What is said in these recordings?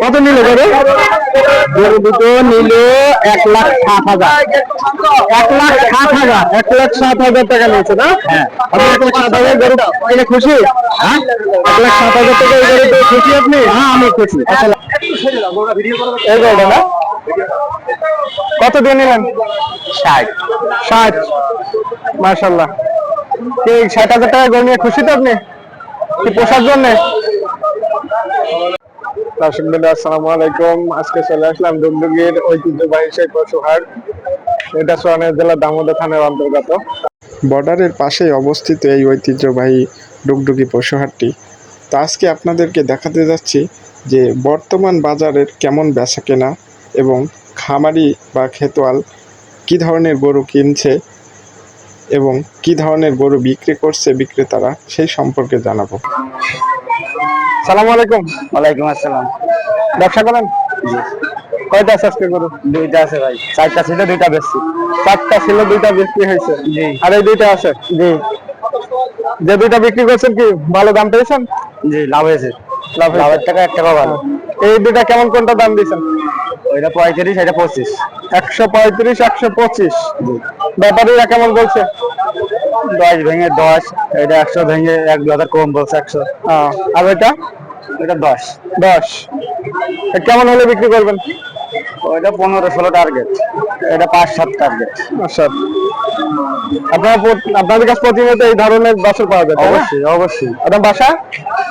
কত নিল গরু? গরু দুটো নিল এক লাখ সাত হাজার। এক লাখ সাত হাজার এক লাখ সাত হাজার টাকা নিয়েছে না? হ্যাঁ। আপনি এক লাখ সাত হাজার গরু কিনে খুশি? হ্যাঁ? এক লাখ সাত হাজার টাকা এই গরুতে খুশি আপনি? হ্যাঁ আমি খুশি। আচ্ছা এই গরুটা না? কত দিয়ে নিলেন? ষাট। ষাট। মার্শাল্লাহ ষাট হাজার টাকা গরু নিয়ে খুশি তো আপনি? কি পোষার জন্য? দর্শক বিন্দু আসসালামু আলাইকুম। আজকে চলে আসলাম ডুগডুগির ঐতিহ্যবাহী সেই পশুহাট এটা সোয়ানের জেলা দামোদর থানার অন্তর্গত। বর্ডারের পাশেই অবস্থিত এই ঐতিহ্যবাহী ডুগডুগি পশুহাটটি। তো আজকে আপনাদেরকে দেখাতে যাচ্ছি যে বর্তমান বাজারের কেমন বেচা কেনা এবং খামারি বা খেতোয়াল কী ধরনের গরু কিনছে এবং কী ধরনের গরু বিক্রি করছে বিক্রেতারা সেই সম্পর্কে জানাব। সালামু আলাইকুম ওয়ালাইকুম আসসালাম। ব্যবসা করেন? কয়টা আছে আজকে গরু দুইটা আছে ভাই। চারটা ছিল দুইটা বেশি। চারটা ছিল দুইটা বিক্রি হয়েছে। জি। আর এই দুইটা আছে? জি। যে দুইটা বিক্রি করছেন কি ভালো দাম পেয়েছেন? জি লাভ হয়েছে। লাভ লাভের টাকা এক টাকা ভালো। এই দুইটা কেমন কোনটা দাম দিয়েছেন? ওইটা পঁয়ত্রিশ এটা পঁচিশ। একশো পঁয়ত্রিশ একশো পঁচিশ। ব্যাপারীরা কেমন বলছে? দশ ভেঙে দশ এটা একশো ভেঙে এক হাজার কম বলছে একশো। আর ওইটা? এটা দশ। দশ। কেমন হলে বিক্রি করবেন? ওইটা পনেরো ষোলো টার্গেট এটা পাঁচ সাত টার্গেট আচ্ছা আপনার আপনাদের কাছে প্রতিনিয়ত এই ধরনের বছর পাওয়া যায় তাই অবশ্যই অবশ্যই। আপনার বাসা?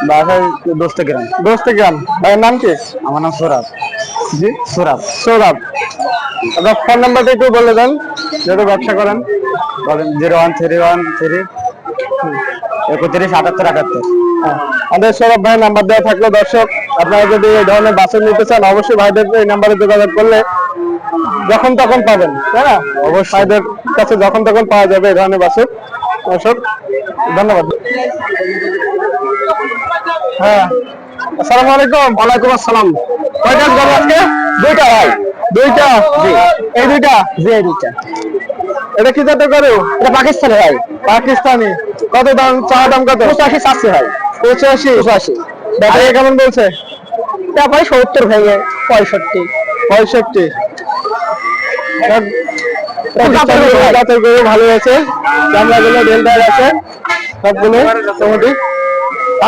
বাসায় দোস্ত গ্রাম। দোস্ত গ্রাম। ভাইয়ের নাম কি? আমার নাম সোরাব জি? সোরাব সৌরভ। আপনার ফোন নাম্বারটা একটু বলে দেন যেহেতু ব্যবসা করেন। Zero one three one three একত্রিশ আটাত্তর আটাত্তর আমাদের সৌরভ ভাইয়ের নাম্বার দেওয়া থাকল দর্শক আপনারা যদি এই ধরনের বাসন নিতে চান অবশ্যই ভাইদের এই নাম্বারে যোগাযোগ করলে যখন তখন পাবেন তাই না? অবশ্যই। ভাইদের কাছে যখন তখন পাওয়া যাবে এই ধরনের বাসন দর্শক ধন্যবাদ। হ্যাঁ আসসালামু আলাইকুম। ওয়ালাইকুম আসসালাম। কয়টা আজকে? দুইটা ভাই। দুইটা এই দুইটা জি এই দুইটা এটা কি জাতের গরু এটা পাকিস্তানি ভাই পাকিস্তানি কত দাম চা দাম কত পঁচাশি ভাই পঁচাশি পঁচাশি ব্যাটারি কেমন বলছে তারপরে সত্তর ভেঙে পঁয়ষট্টি পঁয়ষট্টি ভালো আছে চামড়াগুলো আছে সবগুলো মোটামুটি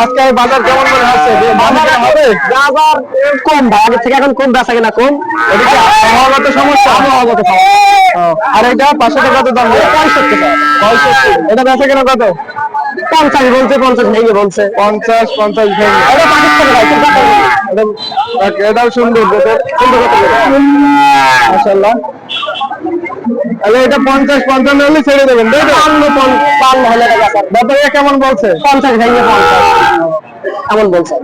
আজকে বাজার কেমন মনে হচ্ছে? যে বাজার হবে। বাজার কম ভাই থেকে এখন কম বেচা কিনা কম। এদিকে আবহাওয়াগত সমস্যা? আবহাওয়াগত সমস্যা। আর এটা পাঁচশো টাকা কত দাম। পঁয়ষট্টি পঁয়ষট্টি। এটা বেচা কিনা কত? পঞ্চাশ বলছে পঞ্চাশ ভেঙে বলছে। পঞ্চাশ পঞ্চাশ ভেঙে। এটা পাকিস্তানি ভাই খুব ভালো। এটাও সুন্দর দেখো। সুন্দর কত করে? মাশাআল্লাহ তাহলে এটা পঞ্চাশ পঞ্চান্ন হলে ছেড়ে দেবেন হলে ব্যাপারে কেমন বলছে? পঞ্চাশ ভেঙে পঞ্চাশ। এমন বলছে?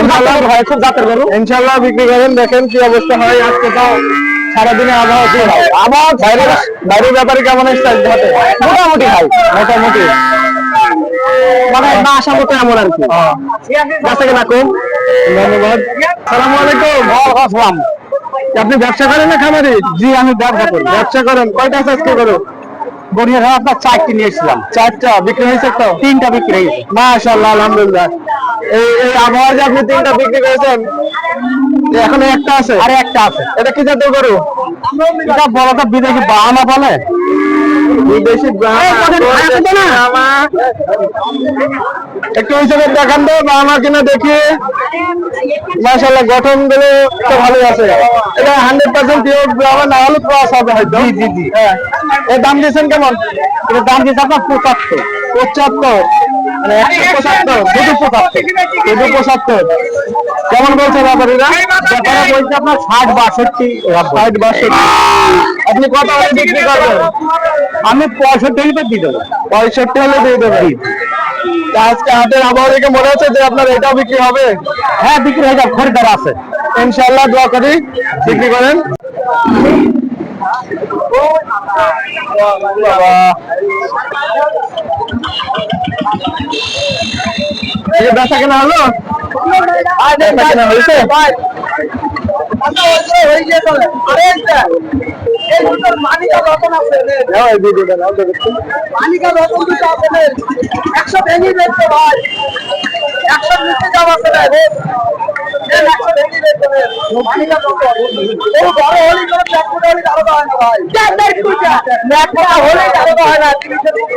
ইনশাল্লাহ খুব জাতের গরু। ইনশাল্লাহ বিক্রি করেন দেখেন কি অবস্থা হয় আজকে তো। সারাদিনে আবহাওয়া কি হয়? আবহাওয়া বাইরে বাইরের ব্যাপারে কেমন এসছে মোটামুটি মোটামুটি। মানে না আসা মতো এমন আর কি। কাছে কম। ধন্যবাদ। আসসালাম। আপনি ব্যবসা করেন না খামারে? জি আমি ব্যবসা করি। ব্যবসা করেন। কয়টা চাষ করো গড়িয়া ঘাট আপনার চারটি নিয়েছিলাম। চারটা বিক্রি হয়েছে তো? তিনটা বিক্রি হয়েছে। মাশাআল্লাহ আলহামদুলিল্লাহ। এই এই যে আপনি তিনটা বিক্রি করেছেন এখন একটা আছে? আরে একটা আছে। এটা কি জাতীয় গরু? এটা বড়টা বিদেশি বাহামা বলে। বিদেশি একটু হিসেবে দেখান তো বাহামা কিনা দেখি। মাশাআল্লাহ গঠনগুলো তো ভালো আছে। এটা হান্ড্রেড পার্সেন্ট পিওর ব্রাহ্মণ না হলে ক্রস হবে হয়তো। জি জি জি। হ্যাঁ। এর দাম দিয়েছেন কেমন? এর দাম দিয়েছে আপনার পঁচাত্তর। পঁচাত্তর মানে একশো পঁচাত্তর দুটো পঁচাত্তর। দুটো পঁচাত্তর। কেমন বলছে ব্যাপারীরা? ব্যাপারে বলছে আপনার ষাট বাষট্টি ষাট বাষট্টি। আপনি কত হলে বিক্রি করবেন। আমি পঁয়ষট্টি হলে দিয়ে দেবো। পঁয়ষট্টি হলে দিয়ে দেবেন তা আজকে হাটের আবহাওয়া দেখে মনে হচ্ছে যে আপনার এটাও বিক্রি হবে? হ্যাঁ বিক্রি হয়ে যাবে। খরিদার আছে। ইনশাল্লাহ দোয়া করি। বিক্রি করেন। বেচা কেনা হলো? কেনা হয়েছে? এই ভিডিওটা নাও তো দেখি। একশো ভেঙে বেচতে ভাই। একশো নিচে যাওয়া আছে না রে একশো ভেঙে বেচতে মানিকা কত ও বড় হলি করে ব্যাক ফুট হলি আরও হয় না ভাই। ব্যাক ফুট হলি আরও হয় না তিরিশে দিকে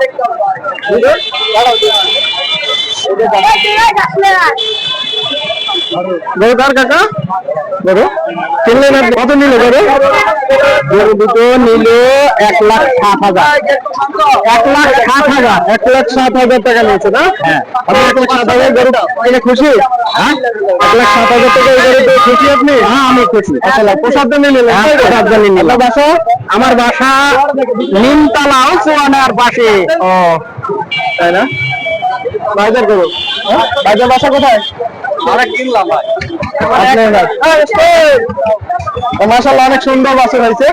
দেখতে হবে ভাই বুঝলেন দাঁড়াও গরু কার কাকা? গরু কিনলেন আপনি? কত নিল গরু গরু দুটো নিল এক লাখ সাত হাজার। এক লাখ সাত হাজার এক লাখ সাত হাজার টাকা নিয়েছে না? আপনি এক লাখ সাত হাজার গরু খুশি? হ্যাঁ? এক লাখ সাত হাজার টাকা এই খুশি আপনি? হ্যাঁ আমি খুশি। আচ্ছা প্রসাদ নিলেন। প্রসাদ বাসা আমার বাসা নিমতলা চুয়ানার পাশে। ও। তাই না? বাজার করো বাজার বাসা কোথায়? মাসাল্লাহ অনেক সুন্দর বাসন হয়েছে।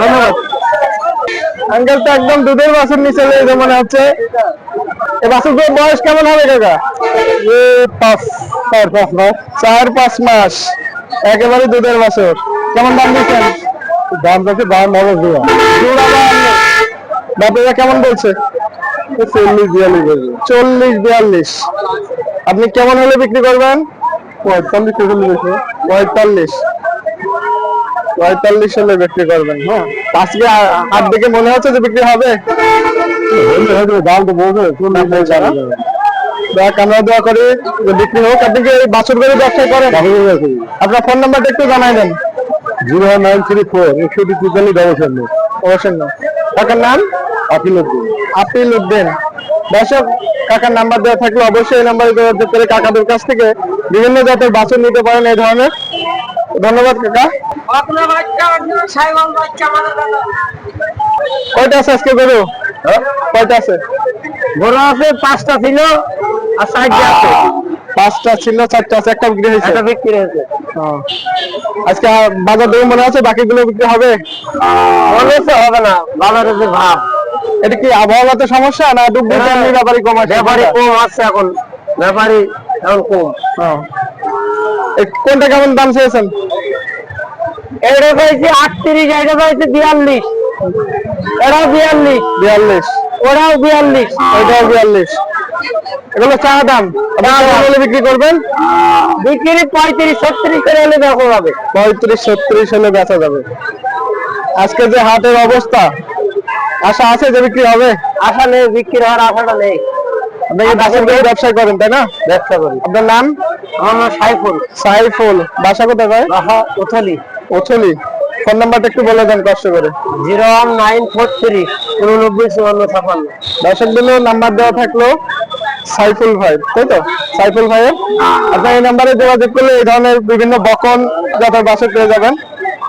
ধন্যবাদ। আঙ্কেল তো একদম দুধের বাসন নিচে লেগে মনে হচ্ছে। এই বাসুর বয়স কেমন হবে কাকা? এ পাঁচ চার পাঁচ মাস। চার পাঁচ মাস। একেবারে দুধের বাসর কেমন দাম দিচ্ছেন? দাম যাচ্ছে বাউন্ন হাজার জোড়া জোড়া বাউন্ন বাপেরা কেমন বলছে? চল্লিশ বিয়াল্লিশ চল্লিশ বিয়াল্লিশ। আপনি কেমন হলে বিক্রি করবেন? পঁয়তাল্লিশ পঁয়তাল্লিশ। পঁয়তাল্লিশ হলে বিক্রি করবেন হ্যাঁ? আজকে হাত দেখে মনে হচ্ছে যে বিক্রি হবে? দাম তো বলবে দেখ আমরা দোয়া করি যে বিক্রি হোক আপনি কি এই বাছুর করে ব্যবসা করেন? আপনার ফোন নাম্বারটা একটু জানাই দেন। জিরো নাইন থ্রি ফোর তেতাল্লিশ অবশ্যই। কাকার নাম? আপিল উদ্দিন আপিল উদ্দিন দর্শক কাকার নাম্বার দেওয়া থাকলে অবশ্যই এই নাম্বারে যোগাযোগ করে কাকাদের কাছ থেকে বিভিন্ন জাতের বাছুর নিতে পারেন এই ধরনের। ধন্যবাদ কাকা। কয়টা আছে আজকে গরু? কয়টা আছে? গরু আছে পাঁচটা ছিল আর চারটা আছে। পাঁচটা ছিল চারটা আছে একটা বিক্রি হয়েছে। একটা বিক্রি হয়েছে। আজকে বাজার দেখে মনে আছে? বাকিগুলো বিক্রি হবে? মনে হচ্ছে হবে না। বাজারের যে ভাব। এটা কি আবহাওয়াতে সমস্যা না ডুব ব্যাপারী কম আছে? ব্যাপারী কম আছে এখন। ব্যাপারী এখন কম। কোনটা কেমন দাম চেয়েছেন? এটা পাইছে আটত্রিশ এটা পাইছে বিয়াল্লিশ। এটাও বিয়াল্লিশ। বিয়াল্লিশ। ওরাও বিয়াল্লিশ। ওটাও বিয়াল্লিশ। এগুলো চা দাম। বিক্রি করবেন? বিক্রি পঁয়ত্রিশ ছত্রিশ করে হলে দেখো যাবে। পঁয়ত্রিশ ছত্রিশ হলে বেচা যাবে। আজকে যে হাটের অবস্থা আশা আছে যে বিক্রি হবে? আশা নেই বিক্রি হওয়ার আশাটা নেই। বাসের ব্যবসা করেন তাই না? ব্যবসা করি। আপনার নাম? আমার নাম সাইফুল। সাইফুল। বাসা কোথায় ভাই? বাসা ওথলি। ওথলি। ফোন নাম্বারটা একটু বলে দেন কষ্ট করে। Zero one nine four three উননব্বই চুয়ান্ন ছাপান্ন। নাম্বার দেওয়া থাকল সাইফুল ভাই। তাই তো? সাইফুল ভাইয়ের আপনার এই নাম্বারে যোগাযোগ করলে এই ধরনের বিভিন্ন বকন জাতের বাসে পেয়ে যাবেন।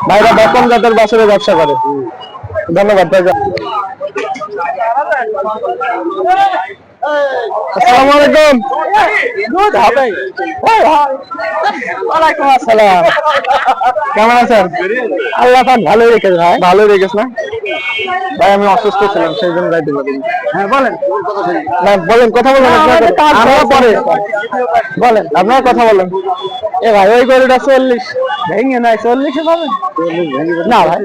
ভাইরা বকন জাতের বাসরের ব্যবসা করে। ধন্যবাদ আসসালামু আলাইকুম। ওয়ালাইকুম আসসালাম। কেমন আছেন? আল্লাহ পাক ভালোই রেখেছে ভাই। ভালোই রেখেছে না? ভাই আমি অসুস্থ ছিলাম সেই জন্য যাইতে পারিনি। হ্যাঁ বলেন। না বলেন কথা বলেন আমরা পরে। বলেন আপনার কথা বলেন। এ ভাই ওই গরুটা চল্লিশ। ভেঙে নাই চল্লিশে পাবেন? না ভাই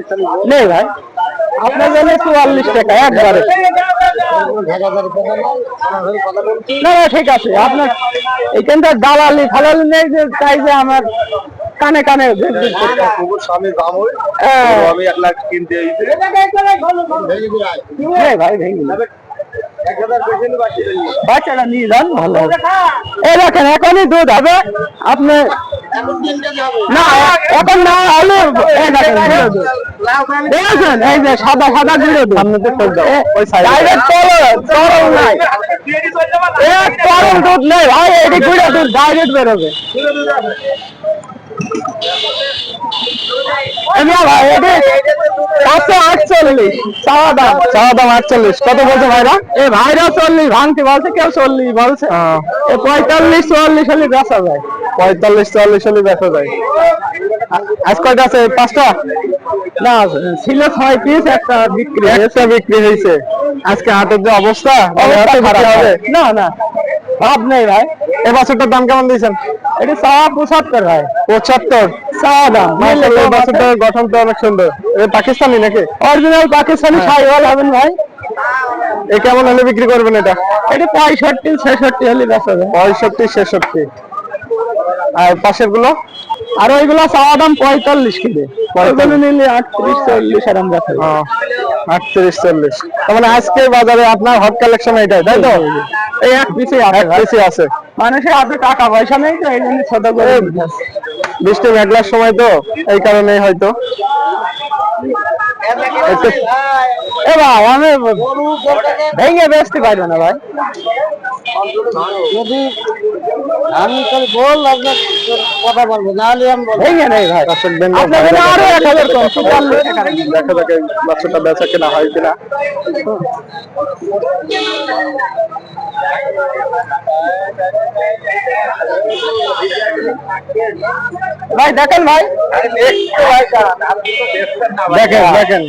নেই ভাই। আপনার জন্য চুয়াল্লিশ টাকা একবারে না না ঠিক আছে আপনার এখানটা দালালি ফালালি নেই যে তাই যে আমার কানে কানে ঘুর ঘুর আমি এক হ্যাঁ। কিনতে ভাই ভেঙে। বাচ্চাটা নিয়ে যান ভালো হবে। এই দেখেন এখনই দুধ হবে। আপনি না এখন না হলে দেখেন দুধ। এই যে সাদা সাদা সাইডে ডাইরেক্ট তরল তরল নাই। এ তরল দুধ নেই। ভাই এটি গুঁড়ো দুধ ডাইরেক্ট বেরোবে। এমনি ভাই এটি পাঁচশো আটচল্লিশ চাওয়া দাম চাওয়া দাম আটচল্লিশ। কত বলছে ভাইরা? এ ভাইরা চল্লিশ ভাঙতে বলছে কেউ চল্লিশ বলছে। এ পঁয়তাল্লিশ হলে বেচা যায়। পঁয়তাল্লিশ চুয়াল্লিশ হলে বেচা যায়। আজ কয়টা আছে? পাঁচটা? না ছিল ছয় পিস একটা বিক্রি একটা বিক্রি হয়েছে। আজকে হাটের যে অবস্থা না না। ভাব নেই ভাই। এ বাছুরটার দাম কেমন দিয়েছেন? এটা চাওয়া পঁচাত্তর ভাই। পঁচাত্তর? চাওয়া দাম এই বাছুরটার গঠন তো অনেক সুন্দর। পাকিস্তানি নাকি? অরিজিনাল পাকিস্তানি সাইওয়াল হবেন ভাই। এ কেমন হলে বিক্রি করবেন এটা? এটা পঁয়ষট্টি ছেষট্টি হলে বেচা যায় পঁয়ষট্টি ছেষট্টি। আর পাশেরগুলো আর ওইগুলো চাওয়া দাম পঁয়তাল্লিশ কেজি। ওইগুলো নিলে আটত্রিশ চল্লিশ আরাম যাচ্ছে আটত্রিশ চল্লিশ। তার মানে আজকে বাজারে আপনার হট কালেকশন এটাই তাই তো? এই এক পিসে এক পিসে আছে। মানুষের হাতে টাকা পয়সা নেই তো এই জন্য ছোট করে বৃষ্টি মেঘলার সময় তো এই কারণে হয়তো। এ ভাই আমি ভেঙে বেচতে পারব না ভাই। আমি তো বল আপনার কথা বলব নাহলে আমি ভেঙে নেই ভাই। আরও এক হাজার কম। দেখা যাক বাচ্চাটা বেচা কেনা হয় কিনা। ভাই দেখেন ভাই। দেখেন দেখেন।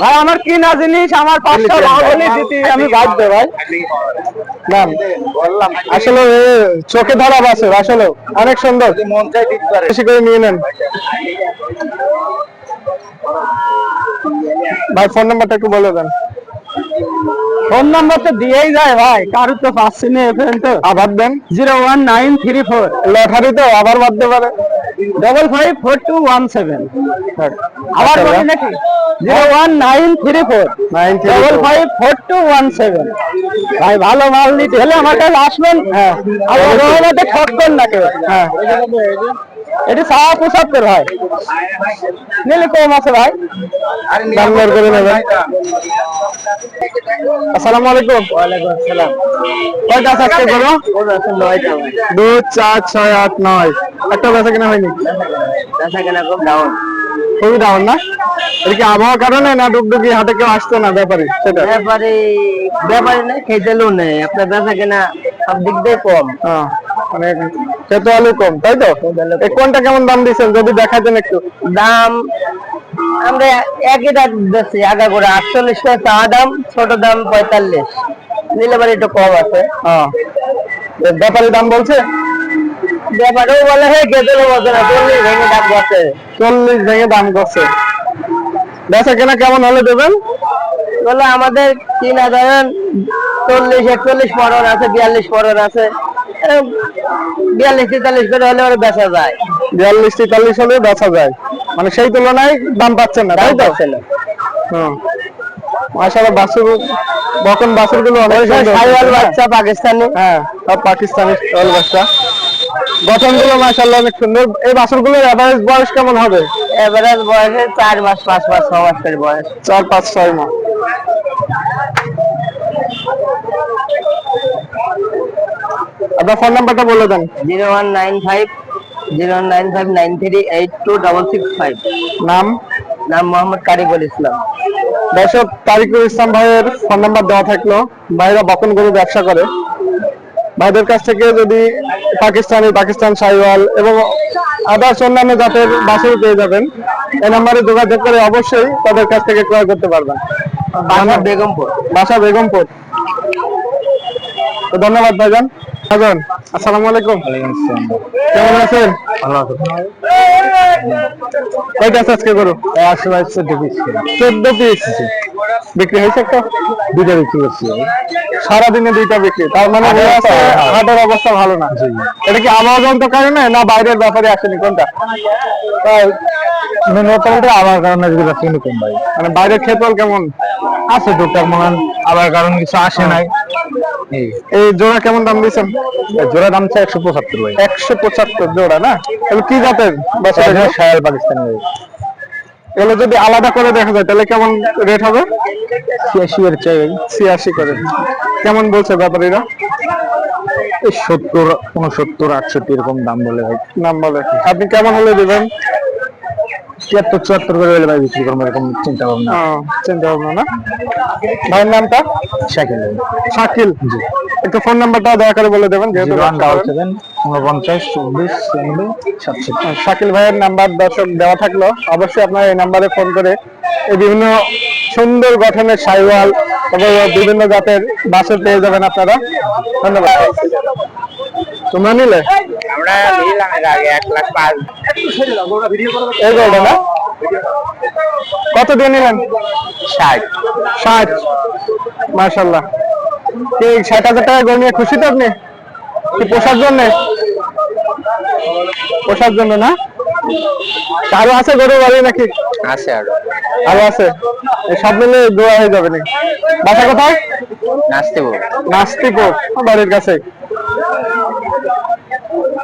ভাই আমার কিনা জিনিস আমার পাঁচটা হলে দিতে আমি বাধ্য ভাই। নাম আসলে চোখে ধরা বাসে আসলে অনেক সুন্দর। বেশি করে নিয়ে নেন। ভাই ফোন নাম্বারটা একটু বলে দেন। ফোন নাম্বার তো দিয়েই যায় ভাই কারোর তো পাচ্ছি না এফএন তো। আবার দেন। Zero one nine three four. Lottery তো আবার বাঁধতে পারে। Double five four two one seven আবার বলি নাকি? Zero one nine three four nine double five four two one seven ভাই ভালো মাল নিতে হলে আমার কাছে আসবেন। হ্যাঁ। রহমতে ঠকবেন না কেউ। হ্যাঁ। এটি সাড়ে পঁচাত্তর ভাই নিলে কম আছে ভাই। দাম দর করে নেবেন। আসসালামু আলাইকুম। ওয়ালাইকুম আসসালাম। কয়টা আছে আজকে বলো নয়টা দুই চার ছয় আট নয়। একটা বেচা কিনা হয়নি? বেচা কেনা খুব ডাউন খুবই ডাউন না? এটা কি আবহাওয়ার কারণে না ডুগডুগি হাটে কেউ আসতো না ব্যাপারে? সেটা। ব্যাপারে ব্যাপারে না খেতেলেও নেই। আপনার বেচা কেনা সব দিক দিয়ে কম। হ্যাঁ, মানে খেতে আলু কম তাই তো? এই কোনটা কেমন দাম দিচ্ছেন যদি দেখাতেন একটু। দাম আমরা একই দাম দিচ্ছি আগা করে আটচল্লিশ টাকা চা দাম ছোট দাম পঁয়তাল্লিশ। নিলে পরে একটু কম আছে। হ্যাঁ। ব্যাপারে দাম বলছে? ব্যাপারেও বলে হ্যাঁ না চল্লিশ ভেঙে দাম বসে। চল্লিশ ভেঙে দাম করছে বেচা কেনা কেমন হলে দেবেন? বলে আমাদের তিন হাজার চল্লিশ একচল্লিশ পরন আছে বিয়াল্লিশ পরন আছে। বিয়াল্লিশ তেতাল্লিশ করে হলে ওরা বেচা যায়। বিয়াল্লিশ তেতাল্লিশ হলে বেচা যায়। মানে সেই তুলনায় দাম পাচ্ছেন না তাই তো? পাচ্ছে না। হুম। মাশাআল্লাহ বকন বাছুরগুলো অনেক সাইওয়াল বাচ্চা পাকিস্তানি। হ্যাঁ সব পাকিস্তানি স্টল বাচ্চা। গঠনগুলো মাশাআল্লাহ অনেক সুন্দর। এই বাছুরগুলোর এভারেজ বয়স কেমন হবে? এভারেজ বয়সে চার মাস পাঁচ মাস ছ মাস বয়স। চার পাঁচ ছয় মাস। আপনার ফোন নাম্বারটা বলে দেন। Zero one nine five zero nine five nine three eight two double six five. নাম? নাম মোহাম্মদ কারিবুল ইসলাম। দর্শক তারিকুল ইসলাম ভাইয়ের ফোন নাম্বার দেওয়া থাকল। ভাইরা বকন গরু ব্যবসা করে। ভাইদের কাছ থেকে যদি পাকিস্তানি পাকিস্তান সাইওয়াল এবং আদার্স অন্যান্য জাতের বাছুর পেয়ে যাবেন এই নাম্বারে যোগাযোগ করে অবশ্যই তাদের কাছ থেকে ক্রয় করতে পারবেন। বাসা বেগমপুর। বাসা বেগমপুর। তো ধন্যবাদ ভাইজান। আসসালামু আলাইকুম। কেমন আছেন? কয়টা আছে আজকে গরু? বাইশ চোদ্দ পিস চোদ্দ পিস বিক্রি হয়েছে একটা? দুইটা বিক্রি করছি সারাদিনে দুইটা বিক্রি। তার মানে বোঝা হাটের অবস্থা ভালো না। এটা কি আবহাওয়া জনিত কারণে না বাইরের ব্যাপারে আসেনি কোনটা? মোটামুটি আবার কারণে যদি ব্যবসা কম ভাই। মানে বাইরের ক্ষেত্র কেমন? আছে টুকটাক মান আবার কারণ কিছু আসে নাই। এই জোড়া কেমন দাম জোড়া দাম একশো পঁচাত্তর ভাই। একশো পঁচাত্তর জোড়া না? তাহলে কি জাতের সায়াল পাকিস্তানি এগুলো যদি আলাদা করে দেখা যায় তাহলে কেমন রেট হবে? ছিয়াশি এর চাই ছিয়াশি করে। কেমন বলছে ব্যাপারীরা? সত্তর উনসত্তর আটষট্টি এরকম দাম বলে ভাই। নাম বলে। আপনি কেমন হলে দেবেন? তিয়াত্তর চুয়াত্তর করে হলে ভাই বিক্রি করব এরকম চিন্তা ভাবনা। চিন্তা ভাবনা না? ভাইয়ের নামটা? শাকিল। শাকিল। জি। একটু ফোন নাম্বারটা দয়া করে বলে দেবেন যেহেতু উনপঞ্চাশ চব্বিশ সাতষট্টি। শাকিল ভাইয়ের নাম্বার দর্শক দেওয়া থাকল। অবশ্যই আপনারা এই নাম্বারে ফোন করে এই বিভিন্ন সুন্দর গঠনের সাইওয়াল তবে বিভিন্ন জাতের বাছুর পেয়ে যাবেন আপনারা। ধন্যবাদ। তোমরা নিলে? আমরা নিলাম এর আগে এক লাখ পাঁচ। এই গরুটা না? কত দিয়ে নিলেন? ষাট। ষাট। মার্শাল্লাহ ষাট হাজার টাকা গরু নিয়ে খুশি তো আপনি? কি পোষার জন্য? পোষার জন্য না? আরও আছে গরু বাড়ি নাকি? আছে আরও। আরও আছে? সব মিলে দোয়া হয়ে যাবে নাকি? বাসা কোথায়? নাচতে নাস্তিপুর বাড়ির কাছে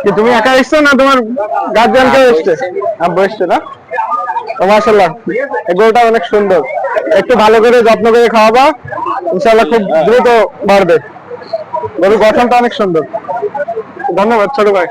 কি, তুমি একা এসছো না তোমার গার্জিয়ান কেউ এসছে? আব্বু এসছে না? তো মাশাল্লাহ গরুটা অনেক সুন্দর। একটু ভালো করে যত্ন করে খাওয়াবা ইনশাল্লাহ খুব দ্রুত বাড়বে। গরুর গঠনটা অনেক সুন্দর। ধন্যবাদ, ছোট ভাই।